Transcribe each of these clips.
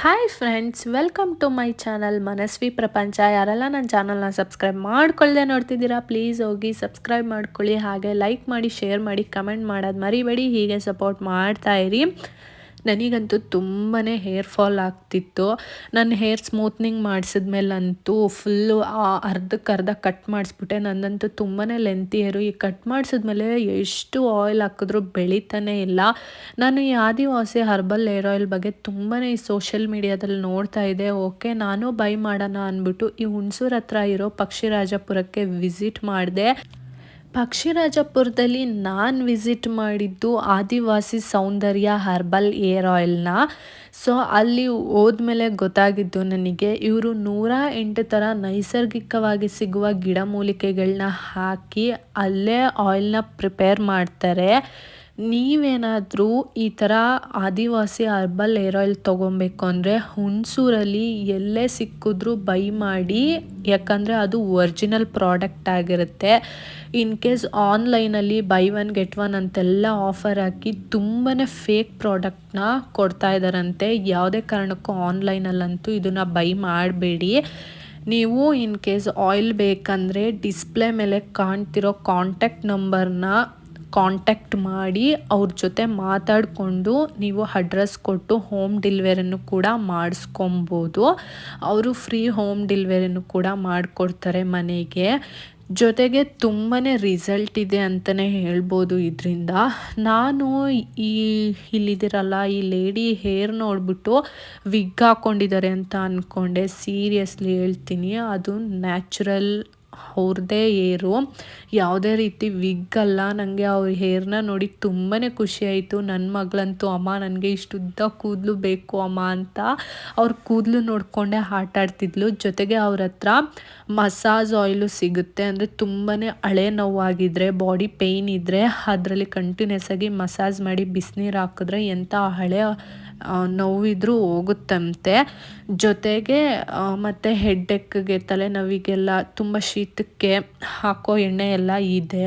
Hi friends welcome to my channel Manasvi Prapancha ಯಾರೆಲ್ಲ ನನ್ನ ಚಾನಲ್ನ ಸಬ್ಸ್ಕ್ರೈಬ್ ಮಾಡ್ಕೊಳ್ಳದೆ ನೋಡ್ತಿದ್ದೀರಾ ಪ್ಲೀಸ್ ಹೋಗಿ ಸಬ್ಸ್ಕ್ರೈಬ್ ಮಾಡ್ಕೊಳ್ಳಿ. ಹಾಗೆ ಲೈಕ್ ಮಾಡಿ ಶೇರ್ ಮಾಡಿ ಕಮೆಂಟ್ ಮಾಡೋದು ಮರಿಬೇಡಿ. ಹೀಗೆ ಸಪೋರ್ಟ್ ಮಾಡ್ತಾ ಇರಿ. ನನಗಂತೂ ತುಂಬಾ ಹೇರ್ ಫಾಲ್ ಆಗ್ತಿತ್ತು. ನನ್ನ ಹೇರ್ ಸ್ಮೂತ್ನಿಂಗ್ ಮಾಡಿಸಿದ್ಮೇಲಂತೂ ಫುಲ್ಲು ಅರ್ಧಕ್ಕೆ ಅರ್ಧ ಕಟ್ ಮಾಡಿಸ್ಬಿಟ್ಟೆ. ನನ್ನಂತೂ ತುಂಬಾ ಲೆಂತಿ ಹೇರು ಈ ಕಟ್ ಮಾಡಿಸಿದ್ಮೇಲೆ ಎಷ್ಟು ಆಯಿಲ್ ಹಾಕಿದ್ರೂ ಬೆಳೀತಾನೆ ಇಲ್ಲ. ನಾನು ಈ ಆದಿವಾಸಿ ಹರ್ಬಲ್ ಹೇರ್ ಆಯಿಲ್ ಬಗ್ಗೆ ತುಂಬಾ ಈ ಸೋಷಿಯಲ್ ಮೀಡಿಯಾದಲ್ಲಿ ನೋಡ್ತಾ ಇದ್ದೆ. ಓಕೆ, ನಾನು ಬೈ ಮಾಡೋಣ ಅಂದ್ಬಿಟ್ಟು ಈ ಹುಣಸೂರು ಹತ್ರ ಇರೋ ಪಕ್ಷಿರಾಜಪುರಕ್ಕೆ ವಿಸಿಟ್ ಮಾಡಿದೆ. ಪಕ್ಷಿರಾಜಪುರದಲ್ಲಿ ನಾನು ವಿಸಿಟ್ ಮಾಡಿದ್ದು ಆದಿವಾಸಿ ಸೌಂದರ್ಯ ಹರ್ಬಲ್ ಏರ್ ಆಯಿಲ್ನ. ಸೊ, ಅಲ್ಲಿ ಹೋದ್ಮೇಲೆ ಗೊತ್ತಾಗಿದ್ದು ನನಗೆ, ಇವರು ನೂರ ಎಂಟು ಥರ ನೈಸರ್ಗಿಕವಾಗಿ ಸಿಗುವ ಗಿಡಮೂಲಿಕೆಗಳನ್ನ ಹಾಕಿ ಅಲ್ಲೇ ಆಯಿಲ್ನ ಪ್ರಿಪೇರ್ ಮಾಡ್ತಾರೆ. ನೀವೇನಾದರೂ ಈ ಥರ ಆದಿವಾಸಿ ಹರ್ಬಲ್ ಏರ್ ಆಯಿಲ್ ತೊಗೊಬೇಕು ಅಂದರೆ ಹುಣಸೂರಲ್ಲಿ ಎಲ್ಲೇ ಸಿಕ್ಕಿದ್ರೂ ಬೈ ಮಾಡಿ, ಯಾಕಂದರೆ ಅದು ಒರ್ಜಿನಲ್ ಪ್ರಾಡಕ್ಟ್ ಆಗಿರುತ್ತೆ. ಇನ್ ಕೇಸ್ ಆನ್ಲೈನಲ್ಲಿ ಬೈ ಒನ್ ಗೆಟ್ ಒನ್ ಅಂತೆಲ್ಲ ಆಫರ್ ಹಾಕಿ ತುಂಬಾ ಫೇಕ್ ಪ್ರಾಡಕ್ಟ್ನ ಕೊಡ್ತಾ ಇದ್ದಾರಂತೆ ಯಾವುದೇ ಕಾರಣಕ್ಕೂ ಆನ್ಲೈನಲ್ಲಂತೂ ಇದನ್ನು ಬೈ ಮಾಡಬೇಡಿ. ನೀವು ಇನ್ ಕೇಸ್ ಆಯಿಲ್ ಬೇಕಂದರೆ ಡಿಸ್ಪ್ಲೇ ಮೇಲೆ ಕಾಣ್ತಿರೋ ಕಾಂಟ್ಯಾಕ್ಟ್ ನಂಬರ್ನ ಕಾಂಟ್ಯಾಕ್ಟ್ ಮಾಡಿ ಅವ್ರ ಜೊತೆ ಮಾತಾಡಿಕೊಂಡು ನೀವು ಅಡ್ರೆಸ್ ಕೊಟ್ಟು ಹೋಮ್ ಡೆಲಿವರಿಯನ್ನು ಕೂಡ ಮಾಡಿಸ್ಕೊಬೋದು. ಅವರು ಫ್ರೀ ಹೋಮ್ ಡೆಲಿವರಿಯನ್ನು ಕೂಡ ಮಾಡಿಕೊಡ್ತಾರೆ ಮನೆಗೆ. ಜೊತೆಗೆ ತುಂಬಾ ರಿಸಲ್ಟ್ ಇದೆ ಅಂತಲೇ ಹೇಳ್ಬೋದು ಇದರಿಂದ. ನಾನು ಈ ಇಲ್ಲಿದ್ದೀರಲ್ಲ, ಈ ಲೇಡಿ ಹೇರ್ ನೋಡಿಬಿಟ್ಟು ವಿಗ್ ಹಾಕ್ಕೊಂಡಿದ್ದಾರೆ ಅಂತ ಅಂದ್ಕೊಂಡೆ ಸೀರಿಯಸ್ಲಿ ಹೇಳ್ತೀನಿ. ಅದು ನ್ಯಾಚುರಲ್ ಅವ್ರದ್ದೇ ಏರು ಯಾವುದೇ ರೀತಿ ವಿಗ್ ಅಲ್ಲ ನನಗೆ ಅವ್ರ ಹೇರ್ನ ನೋಡಿ ತುಂಬಾ ಖುಷಿ ಆಯಿತು. ನನ್ನ ಮಗಳಂತೂ, ಅಮ್ಮ, ನನಗೆ ಇಷ್ಟುದ್ದ ಕೂದಲು ಬೇಕು, ಅಮ್ಮ ಅಂತ ಅವ್ರ ಕೂದಲು ನೋಡಿಕೊಂಡೇ ಆಟ ಆಡ್ತಿದ್ಲು. ಜೊತೆಗೆ ಅವ್ರ ಹತ್ರ ಮಸಾಜ್ ಆಯಿಲು ಸಿಗುತ್ತೆ. ಅಂದರೆ ತುಂಬಾ ಹಳೆ ನೋವಾಗಿದ್ದರೆ ಬಾಡಿ ಪೇಯ್ನ್ ಇದ್ದರೆ ಅದರಲ್ಲಿ ಕಂಟಿನ್ಯೂಸ್ ಆಗಿ ಮಸಾಜ್ ಮಾಡಿ ಬಿಸಿನೀರು ಹಾಕಿದ್ರೆ ಎಂಥ ಹಳೆ ನೋವಿದ್ರೂ ಹೋಗುತ್ತಂತೆ. ಜೊತೆಗೆ ಮತ್ತು ಹೆಡ್ಡೆಕ್ಗೆ ತಲೆನೋವಿಗೆಲ್ಲ ತುಂಬ ಶೀತಕ್ಕೆ ಹಾಕೋ ಎಣ್ಣೆ ಎಲ್ಲ ಇದೆ.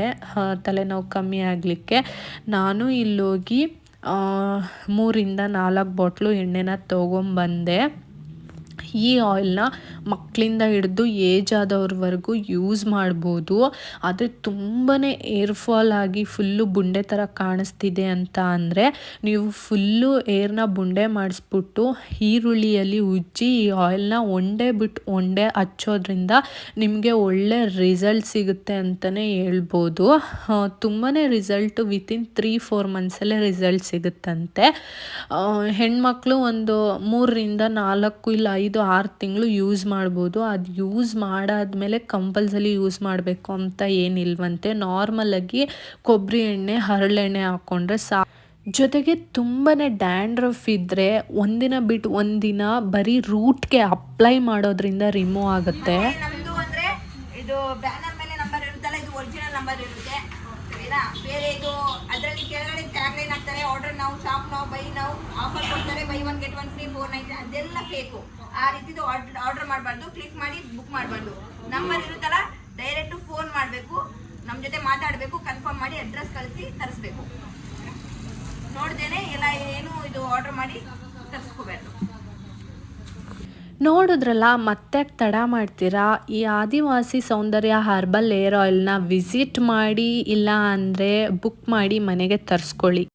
ತಲೆನೋವು ಕಮ್ಮಿ ಆಗಲಿಕ್ಕೆ. ನಾನು ಇಲ್ಲೋಗಿ ಮೂರಿಂದ ನಾಲ್ಕು ಬಾಟ್ಲು ಎಣ್ಣೆನ ತೊಗೊಂಬಂದೆ. ಈ ಆಯಿಲ್ನ ಮಕ್ಕಳಿಂದ ಹಿಡಿದು ಏಜ್ ಆದವ್ರವರೆಗೂ ಯೂಸ್ ಮಾಡ್ಬೋದು. ಆದರೆ ತುಂಬಾ ಏರ್ ಫಾಲ್ ಆಗಿ ಫುಲ್ಲು ಬುಂಡೆ ಥರ ಕಾಣಿಸ್ತಿದೆ ಅಂತ ಅಂದರೆ ನೀವು ಫುಲ್ಲು ಏರ್ನ ಬುಂಡೆ ಮಾಡಿಸ್ಬಿಟ್ಟು ಈರುಳ್ಳಿಯಲ್ಲಿ ಉಜ್ಜಿ ಈ ಆಯಿಲ್ನ ಒಂಡೆ ಬಿಟ್ಟು ಒಂಡೆ ಹಚ್ಚೋದ್ರಿಂದ ನಿಮಗೆ ಒಳ್ಳೆ ರಿಸಲ್ಟ್ ಸಿಗುತ್ತೆ ಅಂತಲೇ ಹೇಳ್ಬೋದು. ತುಂಬಾ ರಿಸಲ್ಟ್ ವಿತಿನ್ ತ್ರೀ ಫೋರ್ ಮಂತ್ಸಲ್ಲೇ ರಿಸಲ್ಟ್ ಸಿಗುತ್ತಂತೆ. ಹೆಣ್ಮಕ್ಳು ಒಂದು ಮೂರರಿಂದ ನಾಲ್ಕು ಇಲ್ಲ ಐದು ಆರು ತಿಂಗಳು ಯೂಸ್ ಮಾಡ್ಬೋದು. ಅದು ಯೂಸ್ ಮಾಡಾದ್ಮೇಲೆ ಕಂಪಲ್ಸರಿ ಯೂಸ್ ಮಾಡಬೇಕು ಅಂತ ಏನಿಲ್ವಂತೆ. ನಾರ್ಮಲಾಗಿ ಕೊಬ್ಬರಿ ಎಣ್ಣೆ ಹರಳೆಣ್ಣೆ ಹಾಕ್ಕೊಂಡ್ರೆ ಸಾ ಜೊತೆಗೆ ತುಂಬಾ ಡ್ಯಾಂಡ್ರಫ್ ಇದ್ದರೆ ಒಂದಿನ ಬಿಟ್ಟು ಒಂದಿನ ಬರೀ ರೂಟ್ಗೆ ಅಪ್ಲೈ ಮಾಡೋದ್ರಿಂದ ರಿಮೂವ್ ಆಗುತ್ತೆ. ಇದು ಬ್ಯಾನರ್ ಮೇಲೆ ಇರುತ್ತಲ್ಲ, ಇದು ಇರುತ್ತೆ. ಬೇರೆ ಇದು ಅದರಲ್ಲಿ ಕೆಳಗಡೆ ಟ್ಯಾಗ್ಲೈನ್ ಹಾಕ್ತಾರೆ ಆರ್ಡರ್ ನಾವು ಶಾಪ್ ನಾವು ಬೈ ನಾವು buy one get one free four nine ಅದೆಲ್ಲ ಫೇಕು ಆ ರೀತಿದು ಆರ್ಡರ್ ಮಾಡಬಾರ್ದು ಕ್ಲಿಕ್ ಮಾಡಿ ಬುಕ್ ಮಾಡಬಾರ್ದು. ನಂಬರ್ ಇರುತ್ತಲ್ಲ ಡೈರೆಕ್ಟ್ ಫೋನ್ ಮಾಡಬೇಕು ನಮ್ಮ ಜೊತೆ ಮಾತಾಡಬೇಕು ಕನ್ಫರ್ಮ್ ಮಾಡಿ ಅಡ್ರೆಸ್ ಕಳಿಸಿ ತರಿಸ್ಬೇಕು. ನೋಡ್ದೇನೆ ಎಲ್ಲ ಏನು ಇದು ಆರ್ಡರ್ ಮಾಡಿ ತರಿಸ್ಕೋಬೇಕು. ನೋಡಿದ್ರಲ್ಲ, ಮತ್ತೆ ತಡ ಮಾಡ್ತೀರಾ? ಈ ಆದಿವಾಸಿ ಸೌಂದರ್ಯ ಹರ್ಬಲ್ ಏರ್ ಆಯಿಲ್ನ ವಿಸಿಟ್ ಮಾಡಿ, ಇಲ್ಲ ಅಂದರೆ ಬುಕ್ ಮಾಡಿ ಮನೆಗೆ ತರಿಸ್ಕೊಳ್ಳಿ.